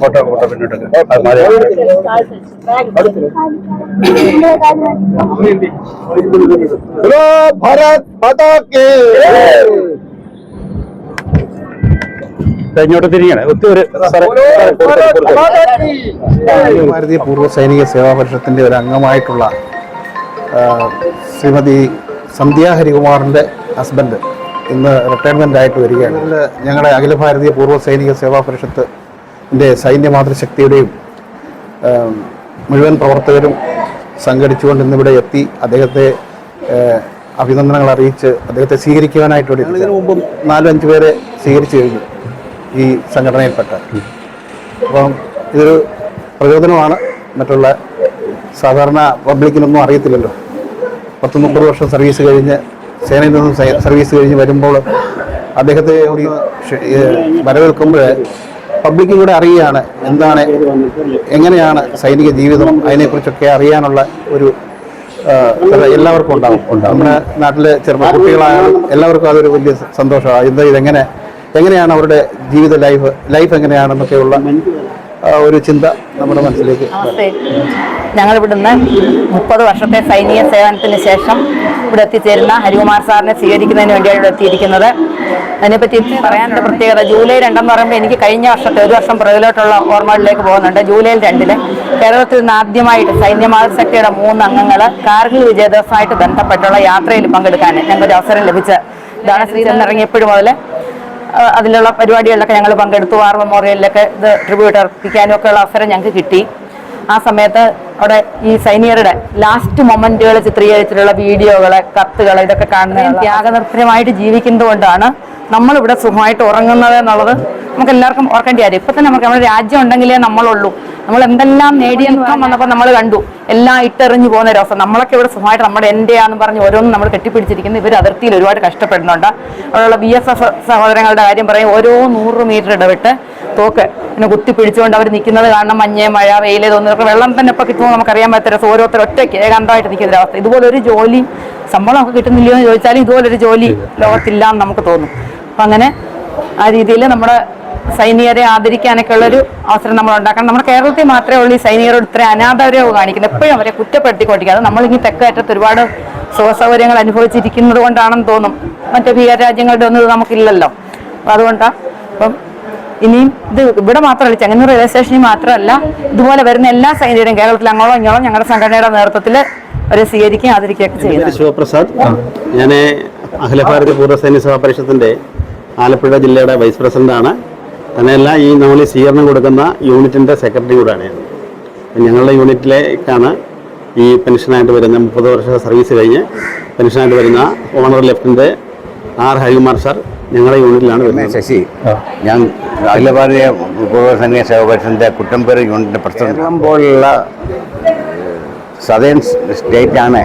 Photo photo പിന്നോട്ടൊക്കെ. ഒത്തിരി ഭാരതീയ പൂർവ സൈനിക സേവാ പരിഷത്തിന്റെ ഒരു അംഗമായിട്ടുള്ള ശ്രീമതി സന്ധ്യ ഹരികുമാറിന്റെ ഹസ്ബൻഡ് ഇന്ന് റിട്ടയർമെന്റ് ആയിട്ട് വരികയാണ്. ഞങ്ങളുടെ അഖില ഭാരതീയ പൂർവ സൈനിക സേവാ പരിഷത്തിന്റെ സൈന്യ മാതൃശക്തിയുടെയും മുഴുവൻ പ്രവർത്തകരും സംഘടിച്ചുകൊണ്ട് ഇന്നിവിടെ എത്തി. അദ്ദേഹത്തെ അഭിനന്ദനങ്ങൾ അറിയിച്ച് അദ്ദേഹത്തെ സ്വീകരിക്കുവാനായിട്ട് വേണ്ടി ഇതിനു മുമ്പും നാലും അഞ്ച് പേരെ സ്വീകരിച്ചു കഴിഞ്ഞു ഈ സംഘടനയിൽപ്പെട്ട. അപ്പം ഇതൊരു പ്രചോദനമാണ്. മറ്റുള്ള സാധാരണ പബ്ലിക്കിനൊന്നും അറിയത്തില്ലല്ലോ. പത്ത് മുപ്പത് വർഷം സർവീസ് കഴിഞ്ഞ് സേനയിൽ നിന്നും സർവീസ് കഴിഞ്ഞ് വരുമ്പോൾ അദ്ദേഹത്തെ ഒരു വരവേൽക്കുമ്പോൾ പബ്ലിക്കും കൂടെ അറിയുകയാണ് എന്താണ് എങ്ങനെയാണ് സൈനിക ജീവിതം അതിനെക്കുറിച്ചൊക്കെ അറിയാനുള്ള ഒരു എല്ലാവർക്കും ഉണ്ടാവും. നമ്മുടെ നാട്ടിലെ ചെറുപ്പ കുട്ടികളായാലും എല്ലാവർക്കും അതൊരു വലിയ സന്തോഷമാണ്. എന്താ ഇതെങ്ങനെ എങ്ങനെയാണ് അവരുടെ ജീവിത ലൈഫ് ലൈഫ് എങ്ങനെയാണെന്നൊക്കെയുള്ള ഒരു ചിന്ത നമ്മുടെ മനസ്സിലേക്ക് ഞങ്ങൾ ഇവിടുന്ന് മുപ്പത് വർഷത്തെ സൈനിക സേവനത്തിന് ശേഷം ഇവിടെ എത്തിച്ചേരുന്ന ഹരികുമാർ സാറിനെ സ്വീകരിക്കുന്നതിന് വേണ്ടിയാണ് ഇവിടെ എത്തിയിരിക്കുന്നത്. അതിനെപ്പറ്റി പറയാനുള്ള പ്രത്യേകത. ജൂലൈ രണ്ടെന്ന് പറയുമ്പോൾ എനിക്ക് കഴിഞ്ഞ വർഷത്തെ ഒരു വർഷം പുറകിലോട്ടുള്ള ഓർമ്മകളിലേക്ക് പോകുന്നുണ്ട്. ജൂലൈ രണ്ടിൽ കേരളത്തിൽ നിന്ന് ആദ്യമായിട്ട് സൈന്യമാതൃശക്തിയുടെ മൂന്ന് അംഗങ്ങൾ കാർഗിൽ വിജയ ദിവസമായിട്ട് ബന്ധപ്പെട്ടുള്ള യാത്രയിൽ പങ്കെടുക്കാൻ ഞങ്ങൾക്ക് ഒരു അവസരം ലഭിച്ചത് ഇതാണ് ശ്രീധരൻ ഇറങ്ങിയപ്പോഴും മുതൽ അതിലുള്ള പരിപാടികളിലൊക്കെ ഞങ്ങൾ പങ്കെടുത്തു. വാർ മെമ്മോറിയലിലൊക്കെ ഇത് ട്രിബ്യൂട്ട് അർപ്പിക്കാനും ഒക്കെ ഉള്ള അവസരം ഞങ്ങൾക്ക് കിട്ടി. ആ സമയത്ത് അവിടെ ഈ സൈനികരുടെ ലാസ്റ്റ് മൊമെന്റുകൾ ചിത്രീകരിച്ചിട്ടുള്ള വീഡിയോകൾ കത്തുകൾ ഇതൊക്കെ കാണുന്നത് ത്യാഗനിർഭരമായിട്ട് ജീവിക്കുന്നത് കൊണ്ടാണ് നമ്മളിവിടെ സുഖമായിട്ട് ഉറങ്ങുന്നത് എന്നുള്ളത് നമുക്ക് എല്ലാവർക്കും ഓർക്കേണ്ട കാര്യം. ഇപ്പൊ തന്നെ നമുക്ക് നമ്മുടെ രാജ്യം ഉണ്ടെങ്കിലേ നമ്മളുള്ളൂ. നമ്മൾ എന്തെല്ലാം നേടിയ ദുഃഖം വന്നപ്പോൾ നമ്മൾ കണ്ടു. എല്ലാം ഇട്ടെറിഞ്ഞു പോകുന്ന ഒരു അവസ്ഥ നമ്മളൊക്കെ ഇവിടെ സുഖമായിട്ട് നമ്മുടെ എന്റെയാന്ന് പറഞ്ഞ് ഓരോന്നും നമ്മൾ കെട്ടിപ്പിടിച്ചിരിക്കുന്നു. ഇവർ അതിർത്തിയിൽ ഒരുപാട് കഷ്ടപ്പെടുന്നുണ്ട്. അവിടെയുള്ള ബി എസ് എഫ് സഹോദരങ്ങളുടെ കാര്യം പറയും ഓരോ നൂറ് മീറ്റർ ഇടവിട്ട് തോക്ക്. പിന്നെ കുത്തി പിടിച്ചുകൊണ്ട് അവർ നിൽക്കുന്നത് കാരണം മഞ്ഞ് മഴ വെയിൽ തോന്നുന്നതൊക്കെ വെള്ളം തന്നെ ഇപ്പോൾ കിട്ടുമ്പോൾ നമുക്കറിയാൻ പറ്റാത്ത ഓരോരുത്തർ ഒറ്റയ്ക്ക് ഏകാന്തമായിട്ട് നിൽക്കുന്ന ഒരു അവസ്ഥ. ഇതുപോലെ ഒരു ജോലി ശമ്പളം ഒക്കെ കിട്ടുന്നില്ലയോ എന്ന് ചോദിച്ചാലും ഇതുപോലൊരു ജോലി ലോകത്തില്ല എന്ന് നമുക്ക് തോന്നും. അപ്പം അങ്ങനെ ആ രീതിയിൽ നമ്മുടെ സൈനികരെ ആദരിക്കാനൊക്കെ ഉള്ളൊരു അവസരം നമ്മൾ ഉണ്ടാക്കണം നമ്മുടെ കേരളത്തിൽ മാത്രമേ ഉള്ളൂ ഈ സൈനികരോട് ഇത്ര അനാദരവ് കാണിക്കുന്നത്. എപ്പോഴും അവരെ കുറ്റപ്പെടുത്തിക്കൊണ്ടിരിക്കുക. അത് നമ്മളിങ്ങനെ തെക്കേറ്റത്ത് ഒരുപാട് സുഖസൗകര്യങ്ങൾ അനുഭവിച്ചിരിക്കുന്നത് കൊണ്ടാണെന്ന് തോന്നും. മറ്റു ഭീകര രാജ്യങ്ങളുടെ ഒന്നും ഇത് നമുക്കില്ലല്ലോ. അപ്പം അതുകൊണ്ടാണ് അപ്പം ഇനിയും ഇത് ഇവിടെ മാത്രമല്ല ചെങ്ങന്നൂർ റെയിൽവേ സ്റ്റേഷനിൽ മാത്രമല്ല ഇതുപോലെ വരുന്ന എല്ലാ സൈനികരും കേരളത്തിൽ അങ്ങോളം ഇങ്ങോളം ഞങ്ങളുടെ സംഘടനയുടെ നേതൃത്വത്തിൽ അവരെ സ്വീകരിക്കുകയും ആദരിക്കുകയൊക്കെ ചെയ്യുന്നത് ശിവപ്രസാദ്. ഞാൻ അഖില ഭാരത പൂർവ സൈനിക സഭാ പരിഷത്തിന്റെ ആലപ്പുഴ ജില്ലയുടെ വൈസ് പ്രസിഡന്റാണ്. തന്നെയല്ല ഈ നമ്മൾ ഈ സ്വീകരണം കൊടുക്കുന്ന യൂണിറ്റിന്റെ സെക്രട്ടറി കൂടെയാണ് ഞാൻ. അപ്പം ഞങ്ങളുടെ യൂണിറ്റിലേക്കാണ് ഈ പെൻഷനായിട്ട് വരുന്ന മുപ്പത് വർഷ സർവീസ് കഴിഞ്ഞ് പെൻഷനായിട്ട് വരുന്ന ഓണർ ലെഫ്റ്റിന്റെ ആർ ഹരികുമാർ സാർ ഞങ്ങളുടെ യൂണിറ്റിലാണ് വരുന്നത്. ശശി ഞാൻ അഖില ഭാരതീയ സൈനിക കുട്ടമ്പേര് യൂണിറ്റിന്റെ കുട്ടമ്പേർ പ്രസിഡന്റ്. പോലുള്ള സദേൺ സ്റ്റേറ്റാണ്.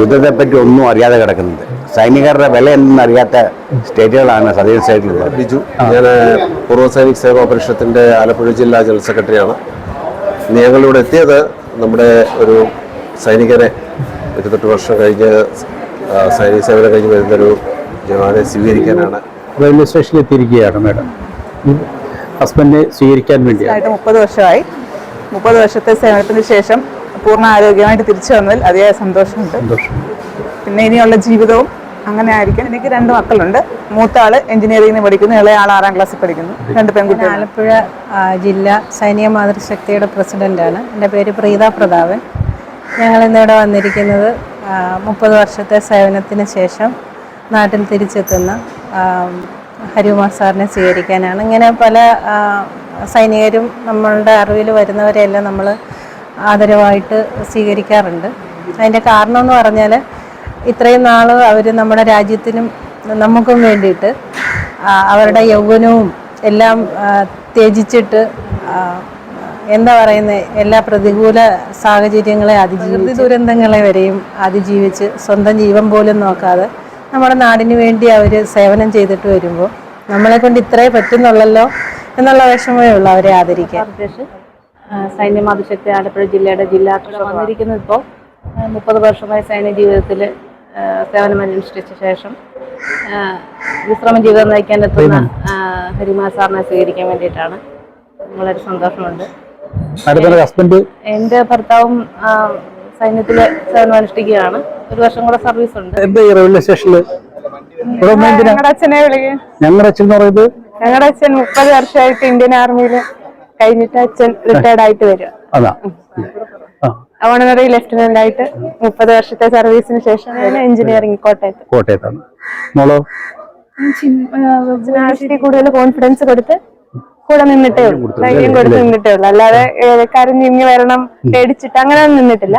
യുദ്ധത്തെ പറ്റി ഒന്നും അറിയാതെ കിടക്കുന്നത്. സൈനികരുടെ വില എന്തെന്ന് അറിയാത്ത സ്റ്റേറ്റുകളാണ് സദേൺ സ്റ്റേറ്റിലുള്ളത് ബിജു ഞാൻ പൂർവ സൈനിക സേവാ പരിഷത്തിന്റെ ആലപ്പുഴ ജില്ലാ ജനറൽ സെക്രട്ടറിയാണ്. ഞങ്ങളിവിടെ എത്തിയത് നമ്മുടെ ഒരു സൈനികരെ ഇരുപത്തെട്ട് വർഷം കഴിഞ്ഞ് സൈനിക സേവനം കഴിഞ്ഞ് വരുന്നൊരു ജവാനെ സ്വീകരിക്കാനാണ്. റെയിൽവേ സ്റ്റേഷനിൽ എത്തിയിരിക്കുകയാണ് മാഡം. ഹസ്ബൻഡിനെ സ്വീകരിക്കാൻ വേണ്ടിയാണ്. ആയിട്ട് മുപ്പത് വർഷമായി. മുപ്പത് വർഷത്തെ സേവനത്തിന് ശേഷം പൂർണ ആരോഗ്യമായിട്ട് തിരിച്ചു വന്നതിൽ അതിയായ സന്തോഷമുണ്ട്. പിന്നെ ഇനിയുള്ള ജീവിതവും അങ്ങനെ ആയിരിക്കും എനിക്ക് രണ്ട് മക്കളുണ്ട്. മൂത്ത ആൾ എഞ്ചിനീയറിംഗിന് പഠിക്കുന്നു. ഇളയ ആൾ ആറാം ക്ലാസ്സിൽ പഠിക്കുന്നു. രണ്ട് പെൺകുട്ടികൾ ആലപ്പുഴ ജില്ല സൈനിക മാതൃശക്തിയുടെ പ്രസിഡന്റാണ് എന്റെ പേര് പ്രീത പ്രതാപൻ. ഞങ്ങൾ ഇന്നിവിടെ വന്നിരിക്കുന്നത് മുപ്പത് വർഷത്തെ സേവനത്തിന് ശേഷം നാട്ടിൽ തിരിച്ചെത്തുന്ന ഹരികുമാർ സാറിനെ സ്വീകരിക്കാനാണ്. ഇങ്ങനെ പല സൈനികരും നമ്മളുടെ അറിവിൽ വരുന്നവരെയെല്ലാം നമ്മൾ ആദരവായിട്ട് സ്വീകരിക്കാറുണ്ട്. അതിന്റെ കാരണം എന്ന് പറഞ്ഞാൽ ഇത്രയും നാൾ അവർ നമ്മുടെ രാജ്യത്തിനും നമുക്കും വേണ്ടിയിട്ട് അവരുടെ യൗവനവും എല്ലാം ത്യജിച്ചിട്ട് എന്താ പറയുന്നത് എല്ലാ പ്രതികൂല സാഹചര്യങ്ങളെ അതിജീവിച്ച് ദുരന്തങ്ങളെ വരെയും അതിജീവിച്ച് സ്വന്തം ജീവൻ പോലും നോക്കാതെ നമ്മുടെ നാടിന് വേണ്ടി അവർ സേവനം ചെയ്തിട്ട് വരുമ്പോൾ നമ്മളെ കൊണ്ട് ഇത്രേ പറ്റുന്നുള്ളല്ലോ എന്നുള്ള വിഷമമേ ഉള്ളൂ അവരെ ആദരിക്കാൻ. സൈന്യം മാതൃശക്തി ആലപ്പുഴ ജില്ലയുടെ ജില്ലാ വന്നിരിക്കുന്നത് ഇപ്പോൾ. മുപ്പത് വർഷമായി സൈന്യ ജീവിതത്തിൽ സേവനമനുഷ്ഠിച്ച ശേഷം വിശ്രമ ജീവിതം നയിക്കാൻ എത്തുന്ന ഹരിമാ സാറിനെ സ്വീകരിക്കാൻ വേണ്ടിയിട്ടാണ് വളരെ സന്തോഷമുണ്ട്. എന്റെ ഭർത്താവും സൈന്യത്തിൽ സേവനം അനുഷ്ഠിക്കുകയാണ്. ഒരു വർഷം കൂടെ സർവീസ് ഉണ്ട്. ഞങ്ങളുടെ അച്ഛനെ വിളിക്കും. ഞങ്ങളുടെ അച്ഛൻ മുപ്പത് വർഷമായിട്ട് ഇന്ത്യൻ ആർമിയിൽ കഴിഞ്ഞിട്ട് അച്ഛൻ റിട്ടയർഡ് ആയിട്ട് വരും ഓണററി ലെഫ്റ്റനന്റ് ആയിട്ട് മുപ്പത് വർഷത്തെ സർവീസിന് ശേഷം എഞ്ചിനീയറിംഗ് കോട്ടയത്ത്. കോട്ടയത്താണ്. മോളോ? കൂടുതൽ കോൺഫിഡൻസ് കൊടുത്ത് കൂടെ നിന്നിട്ടേ ഉള്ളൂ. ധൈര്യം കൊടുത്ത് നിന്നിട്ടേ ഉള്ളൂ. അല്ലാതെ കരഞ്ഞിങ്ങി വരണം പേടിച്ചിട്ട് അങ്ങനെ ഒന്നും നിന്നിട്ടില്ല.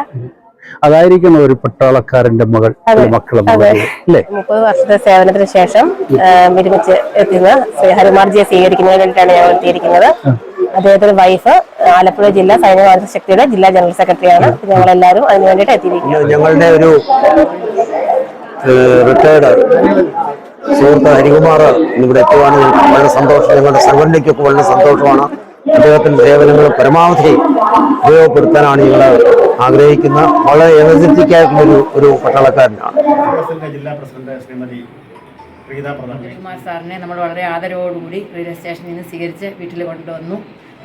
അതായിരിക്കണം ഒരു പട്ടാളക്കാരന്റെ മകൾ ഒരു മക്കളെ മകൾ അല്ലേ? മുപ്പത് വർഷത്തെ സേവനത്തിന് ശേഷം ഒരുമിച്ച് വിരമിച്ച് എത്തുന്ന ശ്രീ ഹരിമാർജിയെ സ്വീകരിക്കുന്നതിന് വേണ്ടിയിട്ടാണ് ഞങ്ങൾ എത്തിയിരിക്കുന്നത്. അദ്ദേഹത്തിന്റെ വൈഫ് ആലപ്പുഴ ജില്ലാ സൈനിക ശക്തിയുടെ ജില്ലാ ജനറൽ സെക്രട്ടറിയാണ്. ഞങ്ങൾ എല്ലാവരും അതിന് വേണ്ടിയിട്ട് എത്തിയിരിക്കുന്നത് ഞങ്ങളുടെ ഒരു റിട്ടയർഡ് സുഹൃത്ത് ഹരികുമാർ ഇവിടെ എത്തുവാണ്. വളരെ സന്തോഷം. ഞങ്ങളുടെ സംഘടനയ്ക്കൊക്കെ വളരെ സന്തോഷമാണ്. അദ്ദേഹത്തിന്റെ സേവനങ്ങൾ പരമാവധി ഉപയോഗപ്പെടുത്താനാണ് ഞങ്ങൾ ആഗ്രഹിക്കുന്ന വളരെ എനർജറ്റിക് ആയിട്ടുള്ള ഒരു ഒരു പട്ടാളക്കാരനാണ്. ജില്ലാ പ്രസിഡന്റ് ശ്രീമതി കുമാർ സാറിനെ നമ്മൾ വളരെ ആദരവോടുകൂടി റെയിൽവേ സ്റ്റേഷനിൽ നിന്ന് സ്വീകരിച്ച് വീട്ടിൽ കൊണ്ടുവന്നു.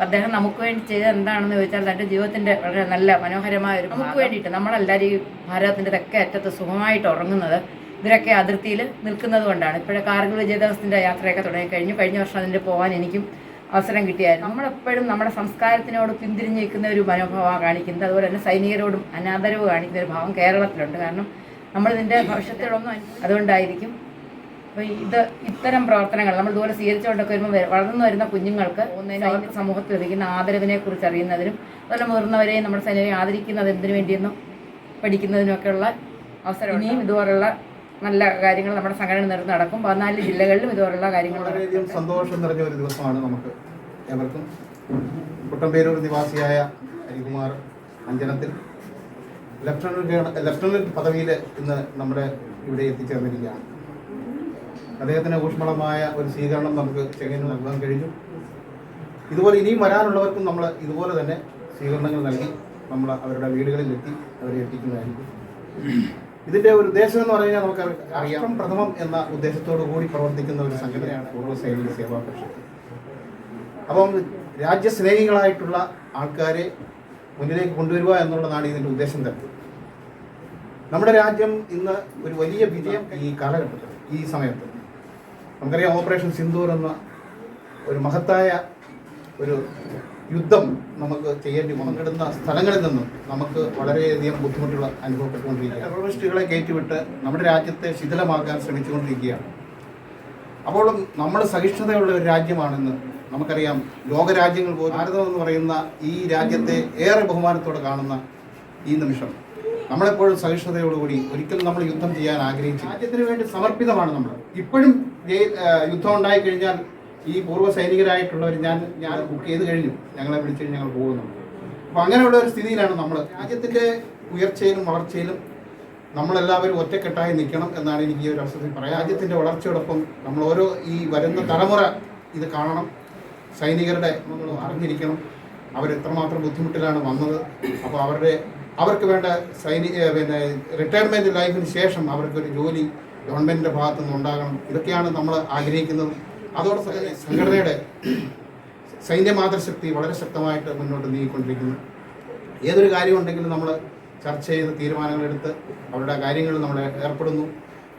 അദ്ദേഹം നമുക്ക് വേണ്ടി ചെയ്തത് എന്താണെന്ന് ചോദിച്ചാൽ തന്റെ ജീവിതത്തിന്റെ വളരെ നല്ല മനോഹരമായ ഒരു നമുക്ക് വേണ്ടിയിട്ട് നമ്മളെല്ലാവരും ഈ ഭാരതത്തിന്റെ തെക്കേ അറ്റത്ത് സുഖമായിട്ട് ഉറങ്ങുന്നത് ഇവരൊക്കെ അതിർത്തിയിൽ നിൽക്കുന്നത് കൊണ്ടാണ്. ഇപ്പോഴെ കാർഗിൽ വിജയ ദിവസത്തിന്റെ യാത്രയൊക്കെ തുടങ്ങിക്കഴിഞ്ഞു. കഴിഞ്ഞ വർഷം അതിന്റെ പോകാൻ എനിക്കും അവസരം കിട്ടിയായിരുന്നു. നമ്മളെപ്പോഴും നമ്മുടെ സംസ്കാരത്തിനോട് പിന്തിരിഞ്ഞ് നിൽക്കുന്ന ഒരു മനോഭാവമാണ് കാണിക്കുന്നത് അതുപോലെ തന്നെ സൈനികരോടും അനാദരവ് കാണിക്കുന്ന ഒരു ഭാവം കേരളത്തിലുണ്ട്. കാരണം നമ്മളിതിന്റെ ഭവിഷ്യത്തുകളൊന്നും അനു- അതുകൊണ്ടായിരിക്കും. അപ്പോൾ ഇത് ഇത്തരം പ്രവർത്തനങ്ങൾ നമ്മൾ ദൂരെ സ്വീകരിച്ചുകൊണ്ടൊക്കെ വരുമ്പോൾ വര- വളർന്നു വരുന്ന കുഞ്ഞുങ്ങൾക്ക് ഒന്നിനും അവർക്ക് സമൂഹത്തിൽ ലഭിക്കുന്ന ആദരവിനെ കുറിച്ച് അറിയുന്നതിനും അതുപോലെ മുതിർന്നവരെയും നമ്മുടെ സൈനികരെ ആദരിക്കുന്നത് എന്തിനു വേണ്ടിയെന്നും പഠിക്കുന്നതിനൊക്കെയുള്ള അവസരം ഇനിയും ഇതുപോലുള്ള നല്ല കാര്യങ്ങൾ നമ്മുടെ സംഘടന നേതൃത്വം നടക്കും. പതിനാല് ജില്ലകളിലും ഇതുപോലുള്ള കാര്യങ്ങൾ. വളരെയധികം സന്തോഷം നിറഞ്ഞ ഒരു ദിവസമാണ് നമുക്ക് ഏവർക്കും. കുട്ടമ്പേരൂർ നിവാസിയായ ഹരികുമാർ അഞ്ജനത്തിൽ ലഫ്റ്റനന്റ് ലഫ്റ്റനന്റ് പദവിയിൽ ഇന്ന് നമ്മുടെ ഇവിടെ എത്തിച്ചേർന്നിരിക്കുകയാണ്. അദ്ദേഹത്തിന് ഊഷ്മളമായ ഒരു സ്വീകരണം നമുക്ക് ചെങ്ങന്നൂർ നൽകാൻ കഴിഞ്ഞു. ഇതുപോലെ ഇനിയും വരാനുള്ളവർക്കും നമ്മൾ ഇതുപോലെ തന്നെ സ്വീകരണങ്ങൾ നൽകി നമ്മൾ അവരുടെ വീടുകളിൽ എത്തി അവരെ എത്തിക്കുന്നതായിരിക്കും. ഇതിന്റെ ഒരു ഉദ്ദേശം എന്ന് പറഞ്ഞു കഴിഞ്ഞാൽ നമുക്ക് അറിയാം. പ്രഥമം എന്ന ഉദ്ദേശത്തോടു കൂടി പ്രവർത്തിക്കുന്ന ഒരു സംഘടനയാണ് പൂർവ സൈനിക സേവാ പരിഷത്ത് അപ്പം രാജ്യസ്നേഹികളായിട്ടുള്ള ആൾക്കാരെ മുന്നിലേക്ക് കൊണ്ടുവരിക എന്നുള്ളതാണ് ഇതിന്റെ ഉദ്ദേശം തന്നെ. നമ്മുടെ രാജ്യം ഇന്ന് ഒരു വലിയ വിജയം ഈ കാലഘട്ടത്തിൽ ഈ സമയത്ത്. നമുക്കറിയാം ഓപ്പറേഷൻ സിന്ദൂർ എന്ന ഒരു മഹത്തായ ഒരു യുദ്ധം നമുക്ക് ചെയ്യേണ്ടി പങ്കിടുന്ന സ്ഥലങ്ങളിൽ നിന്നും നമുക്ക് വളരെയധികം ബുദ്ധിമുട്ടുകൾ അനുഭവപ്പെട്ടുകൊണ്ടിരിക്കുകയാണ്. ടെററിസ്റ്റുകളെ കയറ്റിവിട്ട് നമ്മുടെ രാജ്യത്തെ ശിഥിലമാക്കാൻ ശ്രമിച്ചുകൊണ്ടിരിക്കുകയാണ്. അപ്പോഴും നമ്മൾ സഹിഷ്ണുതയുള്ള ഒരു രാജ്യമാണെന്ന് നമുക്കറിയാം. ലോകരാജ്യങ്ങൾ പോലും ഭാരതം എന്ന് പറയുന്ന ഈ രാജ്യത്തെ ഏറെ ബഹുമാനത്തോടെ കാണുന്ന ഈ നിമിഷം. നമ്മളെപ്പോഴും സഹിഷ്ണുതയോടുകൂടി ഒരിക്കലും നമ്മൾ യുദ്ധം ചെയ്യാൻ ആഗ്രഹിച്ചു രാജ്യത്തിന് വേണ്ടി സമർപ്പിതമാണ് നമ്മൾ. ഇപ്പോഴും യുദ്ധം ഉണ്ടായി കഴിഞ്ഞാൽ ഈ പൂർവ സൈനികരായിട്ടുള്ളവർ ഞാൻ ഞാൻ ബുക്ക് ചെയ്ത് കഴിഞ്ഞു. ഞങ്ങളെ വിളിച്ചു ഞങ്ങൾ പോകുന്നുണ്ട് അപ്പോൾ അങ്ങനെയുള്ള ഒരു സ്ഥിതിയിലാണ് നമ്മൾ രാജ്യത്തിന്റെ ഉയർച്ചയിലും വളർച്ചയിലും നമ്മളെല്ലാവരും ഒറ്റക്കെട്ടായി നിൽക്കണം എന്നാണ് എനിക്ക് ഈ ഒരു അവസരത്തിൽ പറയാം രാജ്യത്തിന്റെ വളർച്ചയോടൊപ്പം നമ്മൾ ഓരോ ഈ വരുന്ന തലമുറ ഇത് കാണണം. സൈനികരുടെ നമ്മൾ അറിഞ്ഞിരിക്കണം. അവരെത്രമാത്രം ബുദ്ധിമുട്ടിലാണ് വന്നത്. അപ്പോൾ അവരുടെ അവർക്ക് വേണ്ട സൈനിക പിന്നെ റിട്ടയർമെന്റ് ലൈഫിന് ശേഷം അവർക്കൊരു ജോലി ഗവൺമെന്റിന്റെ ഭാഗത്തു നിന്ന് ഉണ്ടാകണം. ഇതൊക്കെയാണ് നമ്മൾ ആഗ്രഹിക്കുന്നത്. അതോടൊപ്പം തന്നെ സംഘടനയുടെ സൈന്യ മാതൃശക്തി വളരെ ശക്തമായിട്ട് മുന്നോട്ട് നീങ്ങിക്കൊണ്ടിരിക്കുന്നു. ഏതൊരു കാര്യമുണ്ടെങ്കിലും നമ്മൾ ചർച്ച ചെയ്ത് തീരുമാനങ്ങളെടുത്ത് അവരുടെ കാര്യങ്ങൾ നമ്മൾ ഏർപ്പെടുന്നു.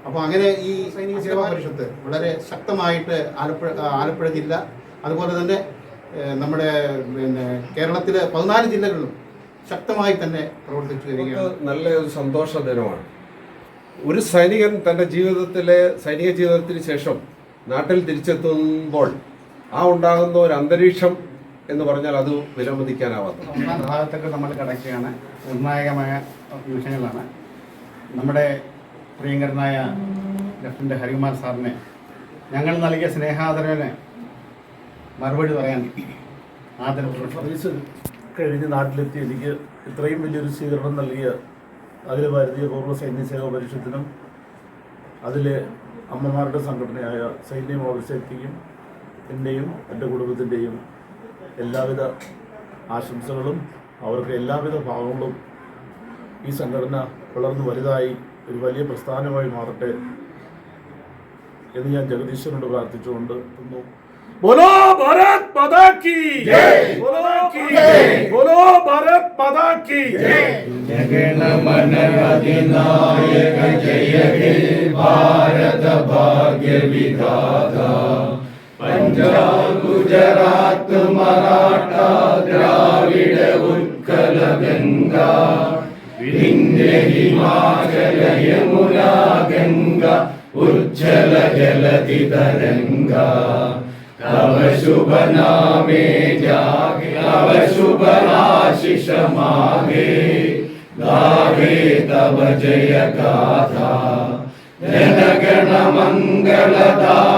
അപ്പോൾ അങ്ങനെ ഈ സൈനിക സേവാ പരിഷത്ത് വളരെ ശക്തമായിട്ട് ആലപ്പുഴ ആലപ്പുഴ ജില്ല അതുപോലെ തന്നെ നമ്മുടെ പിന്നെ കേരളത്തിലെ പതിനാല് ജില്ലകളിലും ശക്തമായി തന്നെ പ്രവർത്തിച്ചു വരികയാണ്. നല്ല ഒരു സന്തോഷ ദിനമാണ് ഒരു സൈനികൻ തന്റെ ജീവിതത്തിലെ സൈനിക ജീവിതത്തിന് ശേഷം നാട്ടിൽ തിരിച്ചെത്തുമ്പോൾ ആ ഉണ്ടാകുന്ന ഒരു അന്തരീക്ഷം എന്ന് പറഞ്ഞാൽ അത് വിലമതിക്കാനാവാത്ത ഒന്നാം ഭാഗത്തൊക്കെ നമ്മൾ കിടക്കുകയാണ്. നിർണായകമായ വിഷയങ്ങളാണ് നമ്മുടെ പ്രിയങ്കരനായ ലഫ്റ്റനന്റ് ഹരികുമാർ സാറിനെ ഞങ്ങൾ നൽകിയ സ്നേഹാദരവിന് മറുപടി പറയാൻ ആദരവ്. സർവീസ് കഴിഞ്ഞ് നാട്ടിലെത്തി എനിക്ക് ഇത്രയും വലിയൊരു സ്വീകരണം നൽകിയ അഖില ഭാരതീയ പൂർവ സൈന്യ സേവാ പരിഷത്തിനും അതിലെ അമ്മമാരുടെ സംഘടനയായ സൈന്യ മോർച്ചയ്ക്കും എന്റെയും എന്റെ കുടുംബത്തിന്റെയും എല്ലാവിധ ആശംസകളും അവർക്ക് എല്ലാവിധ ഭാവങ്ങളും ഈ സംഘടന വളർന്നു വലുതായി ഒരു വലിയ പ്രസ്ഥാനമായി മാറട്ടെ എന്ന് ഞാൻ ജഗദീശ്വരനോട് പ്രാർത്ഥിച്ചുകൊണ്ട് ബോലോ भारत पदा की। बोलो की। बोलो भारत पदा की। जगन मन अधिनायक जय हे भारत भाग्य विधाता। पंजाब गुजरात मराठा द्राविड उत्कल गंगा। विंध्य हिमाचल यमुना गंगा उज्जल जलधि तरंगा तव शुभ नामे जागे तव शुभ आशिष मागे। गावे तव जय गाथा। जनगण मंगलदा